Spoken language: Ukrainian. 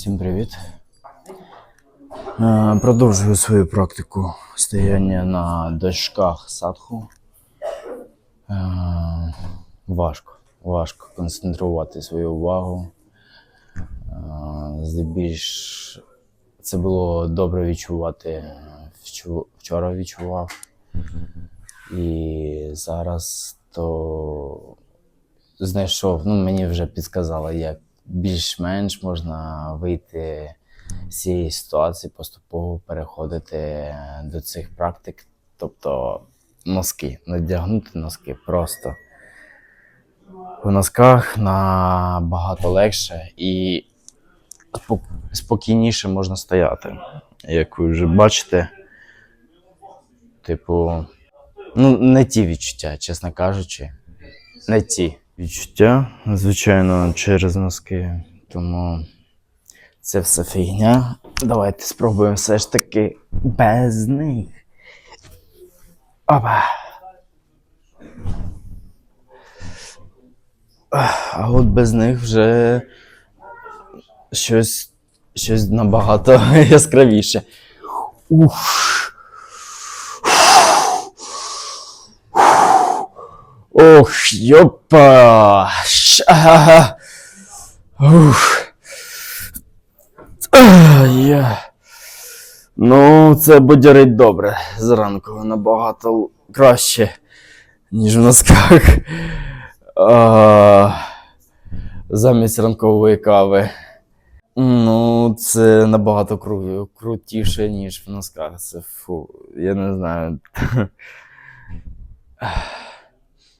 Всім привіт. Е, Продовжую свою практику стояння на дошках садху. Е, Важко, важко концентрувати свою увагу. Е, Здебільш це було добре відчувати. Вчора відчував. І зараз то знайшов, ну мені вже підказали, як більш-менш можна вийти з цієї ситуації, поступово переходити до цих практик. Тобто носки, надягнути носки просто. В носках набагато легше і спокійніше можна стояти. Як ви вже бачите, типу, ну, не ті відчуття, чесно кажучи не ті відчуття, звичайно, через носки. Тому це все фігня. Давайте спробуємо все ж таки без них. Опа. А от без них вже щось, щось набагато яскравіше. Ух. Ох, йопа. Ух. А, Я. Ну, це бодярить добре зранку набагато краще, ніж в носках. А, замість ранкової кави. Ну, це набагато кру- крутіше, ніж в носках. Це фу, я не знаю.